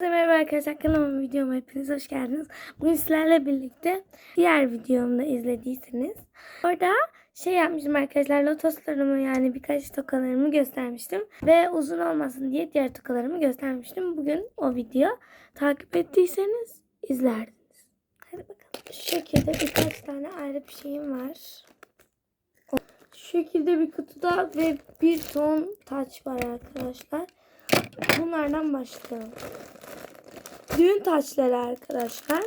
Merhaba arkadaşlar kanalıma videoma hepiniz hoş geldiniz. Bugün sizlerle birlikte diğer videomda izlediyseniz orada şey yapmıştım arkadaşlar lotoslarımı yani birkaç tokalarımı göstermiştim. Ve uzun olmasın diye diğer tokalarımı göstermiştim. Bugün o video takip ettiyseniz izlerdiniz. Hadi bakalım. Şu şekilde birkaç tane ayrı bir şeyim var. Şu şekilde bir kutuda ve bir ton taç var arkadaşlar. Bunlardan başlayalım. Düğün taçları arkadaşlar.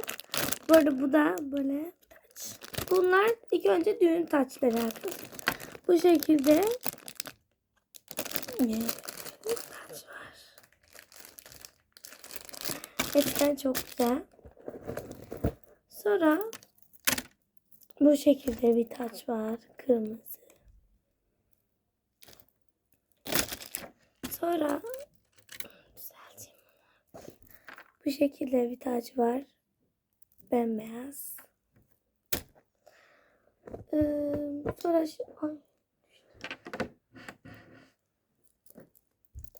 Bu arada bu da böyle taç. Bunlar ilk önce düğün taçları arkadaşlar. Bu şekilde bir taç var. Eskiden çok güzel. Sonra bu şekilde bir taç var. Kırmızı. Sonra düzelteyim bunu. Bu şekilde bir taç var. Bembeyaz. Ee, sonra.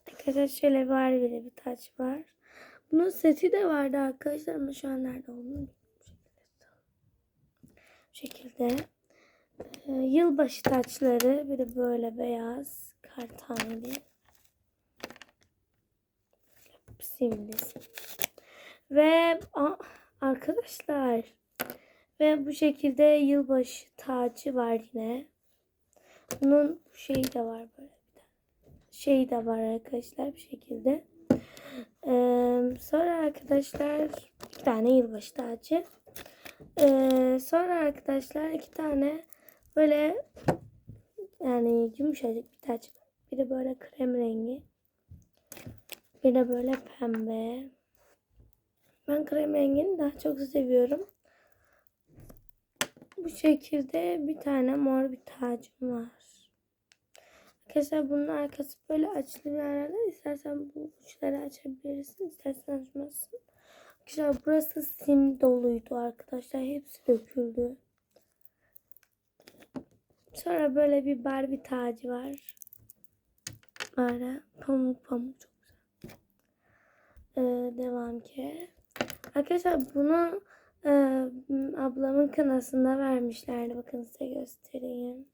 Arkadaşlar şöyle var bir bir taç var. Bunun seti de vardı arkadaşlar ama şu an nerede olduğunu. Bu şekilde. Ee, yılbaşı taçları bir de böyle beyaz kartaneli simlisi. Ve arkadaşlar ve bu şekilde yılbaşı tacı var yine. Bunun şeyi de var böyle bir. Şey de var arkadaşlar bu şekilde. Ee, sonra arkadaşlar iki tane yılbaşı tacı. Ee, sonra arkadaşlar iki tane böyle yani yumuşacık bir taç. Biri böyle krem rengi. Bir de böyle pembe. Ben krem rengini daha çok seviyorum. Bu şekilde bir tane mor bir tacım var. Arkadaşlar bunun arkası böyle açılı bir arada. İstersen bu uçları açabilirsin. istersen açmazsın. Arkadaşlar burası sim doluydu arkadaşlar. Hepsi döküldü. Sonra böyle bir Barbie tacı var. Böyle pamuk pamuk çok ee, devam ki. Arkadaşlar bunu e, ablamın kınasında vermişlerdi. Bakın size göstereyim.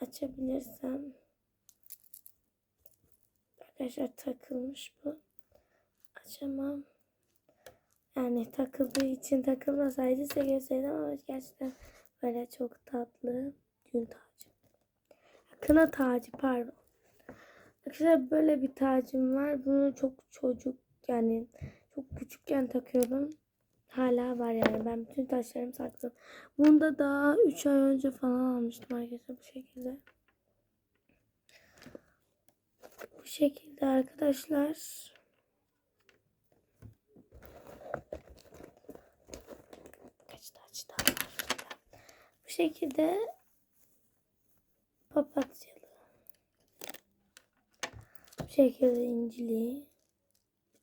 Açabilirsem. Arkadaşlar takılmış bu. Açamam. Yani takıldığı için takılmasaydı size gösterdim ama gerçekten böyle çok tatlı gün tacı. Kına tacı pardon. Arkadaşlar böyle bir tacım var. Bunu çok çocuk yani çok küçükken takıyordum. Hala var yani. Ben bütün taşlarımı sakladım. Bunu da daha 3 ay önce falan almıştım arkadaşlar bu şekilde. Bu şekilde arkadaşlar. Kaç taç daha. Bu şekilde papatyalı. Bu şekilde incili.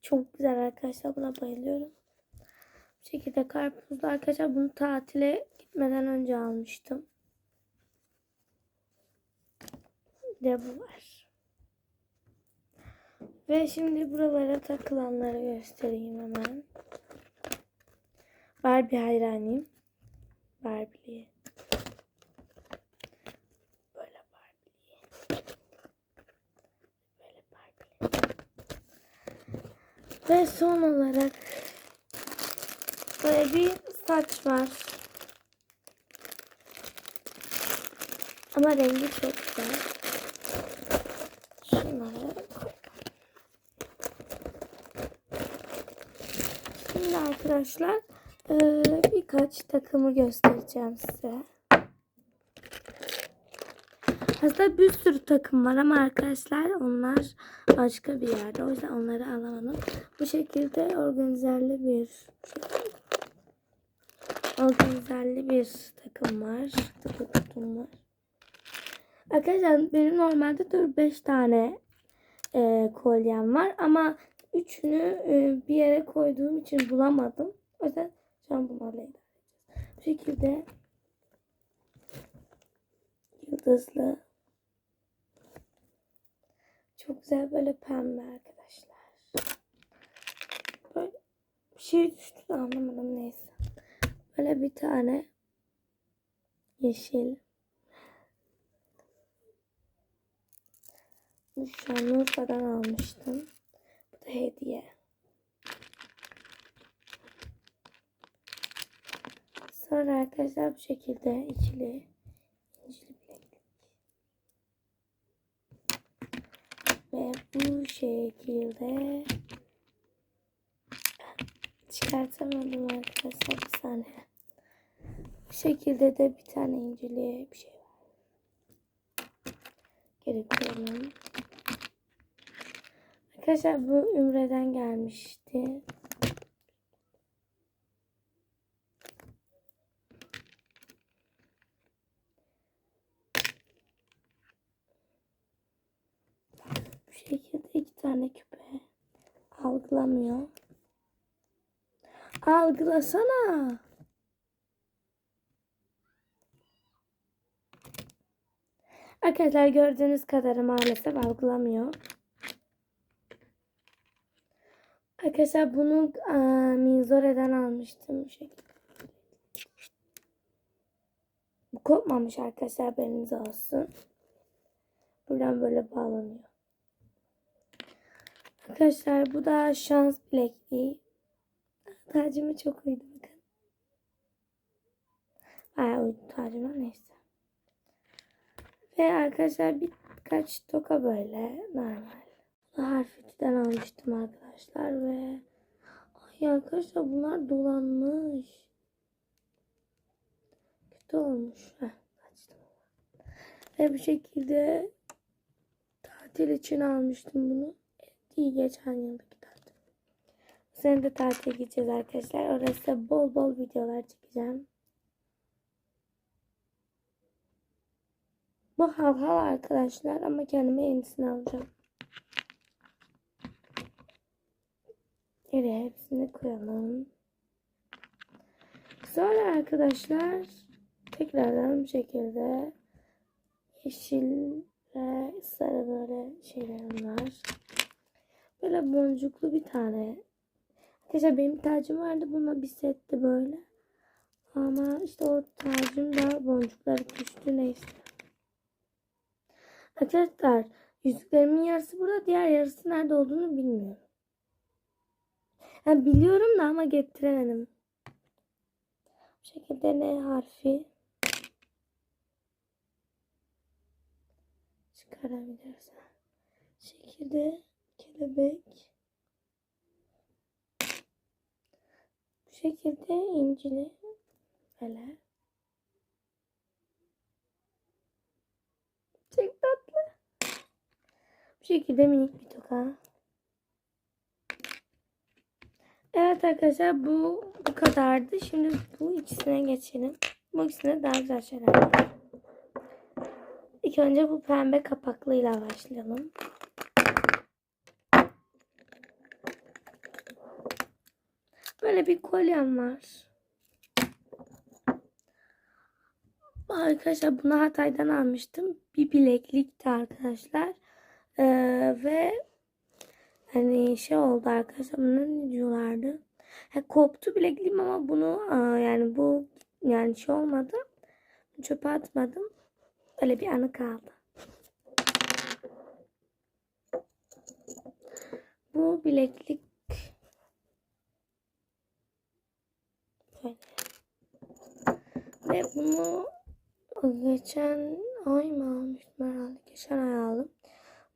Çok güzel arkadaşlar. Buna bayılıyorum. Bu şekilde karpuzlu arkadaşlar. Bunu tatile gitmeden önce almıştım. De bu var. Ve şimdi buralara takılanları göstereyim hemen. Barbie hayranıyım. Barbie'liye. Böyle Barbie'liye. Böyle Barbie'liye. Ve son olarak böyle bir saç var. Ama rengi çok güzel. Şunları. Şimdi arkadaşlar birkaç takımı göstereceğim size. Aslında bir sürü takım var ama arkadaşlar onlar başka bir yerde. O yüzden onları alamadım. Bu şekilde organizerli bir organizerli bir takım var. Takım var. Arkadaşlar benim normalde 4-5 tane e, kolyem var ama üçünü e, bir yere koyduğum için bulamadım. O yüzden şu an bunlarla. Bu şekilde yıldızlı çok güzel böyle pembe arkadaşlar. Böyle bir şey düştü de anlamadım neyse. Böyle bir tane yeşil. Bu Şanlıurfa'dan almıştım. Bu da hediye. Sonra arkadaşlar bu şekilde ikili Bu şekilde çıkartamadım arkadaşlar bir saniye. Bu şekilde de bir tane incili bir şey var. Geri. Arkadaşlar bu Ümre'den gelmişti. Bu şekilde iki tane küpe algılamıyor. Algılasana. Arkadaşlar gördüğünüz kadarı maalesef algılamıyor. Arkadaşlar bunu eee, Minzore'den almıştım bu şekilde. Bu kopmamış arkadaşlar haberiniz olsun. Buradan böyle bağlanıyor. Arkadaşlar bu da şans bilekliği. Tacıma çok uydu bakın. Bayağı uydu tacıma neyse. Ve arkadaşlar birkaç toka böyle normal. Bu harfitten almıştım arkadaşlar ve ay arkadaşlar bunlar dolanmış. Kötü olmuş. Heh, açtım. Ve bu şekilde tatil için almıştım bunu. İyi geçen yıldaki tatil. Bu sene de tatile gideceğiz arkadaşlar. Orası bol bol videolar çekeceğim. Bu hal hal arkadaşlar ama kendime yenisini alacağım. Geriye hepsini koyalım. Sonra arkadaşlar tekrardan bu şekilde yeşil ve sarı böyle şeylerim var. Böyle boncuklu bir tane. Arkadaşlar benim tacım vardı. Bununla bir setti böyle. Ama işte o tacım da boncukları düştü neyse. Arkadaşlar yüzüklerimin yarısı burada. Diğer yarısı nerede olduğunu bilmiyorum. Ha, biliyorum da ama getiremedim. Bu şekilde N harfi çıkarabiliriz. Bu şekilde kelebek bu şekilde incili böyle çok tatlı bu şekilde minik bir toka Evet arkadaşlar bu bu kadardı. Şimdi bu ikisine geçelim. Bu ikisine daha güzel şeyler. İlk önce bu pembe kapaklıyla başlayalım. Böyle bir kolyem var. Arkadaşlar bunu Hatay'dan almıştım. Bir bileklikti arkadaşlar. Ee, ve hani şey oldu arkadaşlar. Buna ne diyorlardı? Ha, koptu bilekliğim ama bunu aa, yani bu yani şey olmadı. Çöpe atmadım. Öyle bir anı kaldı. Bu bileklik böyle. Ve bunu geçen ay mı almıştım herhalde. Geçen ay aldım.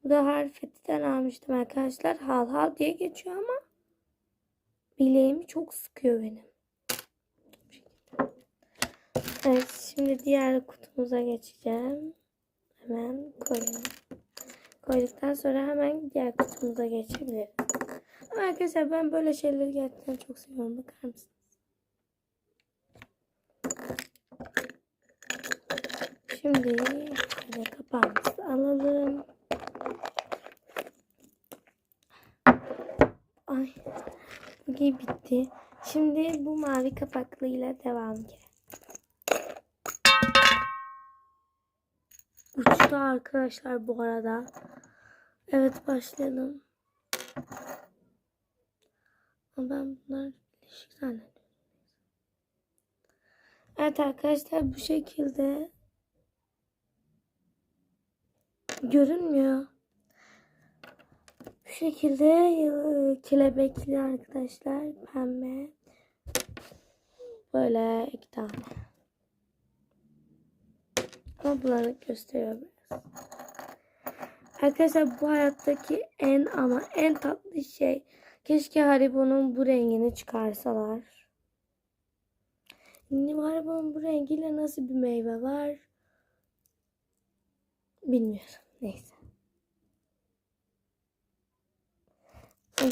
Bu da harfetten almıştım arkadaşlar. Hal hal diye geçiyor ama bileğimi çok sıkıyor benim. Evet şimdi diğer kutumuza geçeceğim. Hemen koyayım. Koyduktan sonra hemen diğer kutumuza geçebiliriz. Ama arkadaşlar ben böyle şeyleri gerçekten çok seviyorum. Bakar mısınız? Şimdi şöyle kapağımızı alalım. Ay bugün bitti. Şimdi bu mavi kapaklıyla devam edelim. Uçtu arkadaşlar bu arada. Evet başlayalım. Ama ben bunlar Değişik zannediyorum. Evet arkadaşlar bu şekilde görünmüyor. Bu şekilde e, kelebekli arkadaşlar pembe. Böyle iki tane. Ama bulanık gösteriyor biraz. Arkadaşlar bu hayattaki en ama en tatlı şey. Keşke Haribo'nun bu rengini çıkarsalar. Haribo'nun bu rengiyle nasıl bir meyve var? Bilmiyorum. Neyse.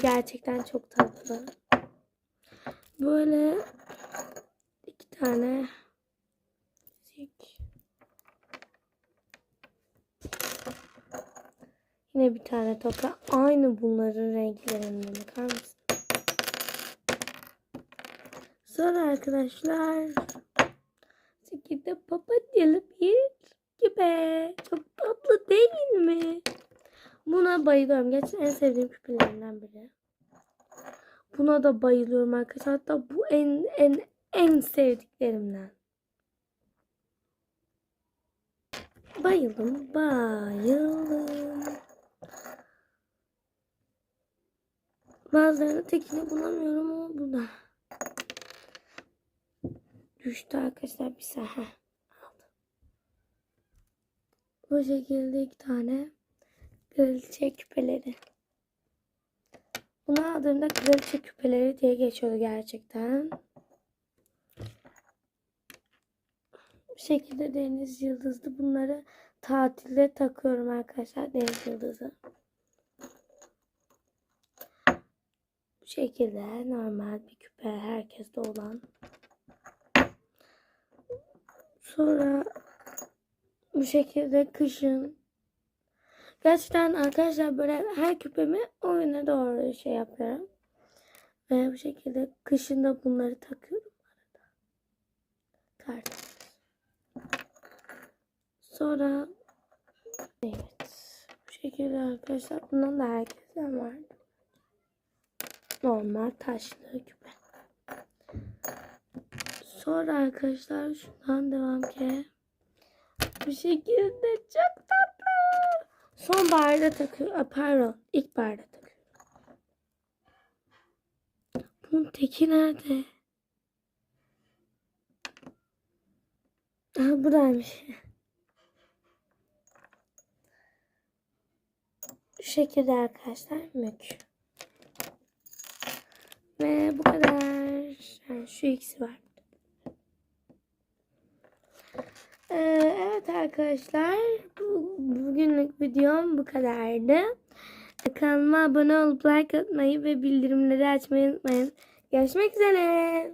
Gerçekten çok tatlı. Böyle iki tane müzik. Yine bir tane toka. Aynı bunların renklerinden bakar mısın? Sonra arkadaşlar şekilde papatyalı bir küpe. Çok tatlı değil mi? Buna bayılıyorum. Gerçekten en sevdiğim küpelerimden biri. Buna da bayılıyorum arkadaşlar. Hatta bu en en en sevdiklerimden. Bayıldım, bayıldım. Bazılarını tekini bulamıyorum ama bu da. Düştü arkadaşlar bir saniye. Bu şekilde iki tane kraliçe küpeleri. Bunu aldığımda kraliçe küpeleri diye geçiyordu gerçekten. Bu şekilde deniz yıldızlı bunları tatilde takıyorum arkadaşlar deniz yıldızı. Bu şekilde normal bir küpe herkeste olan. Sonra bu şekilde kışın gerçekten arkadaşlar böyle her küpemi o yöne doğru şey yapıyorum. Ve bu şekilde kışın da bunları takıyorum arada. Kart. Sonra evet bu şekilde arkadaşlar bundan da herkesten vardı. Normal taşlı küpe. Sonra arkadaşlar şundan devam ki bu şekilde çok tatlı. Sonbaharda takıyor. Pardon ilkbaharda takıyor. Bunun teki nerede? Aha buradaymış. Bu şekilde arkadaşlar mük. Ve bu kadar. Yani şu ikisi var. Ee, arkadaşlar. Bu, bugünlük videom bu kadardı. Kanalıma abone olup like atmayı ve bildirimleri açmayı unutmayın. Görüşmek üzere.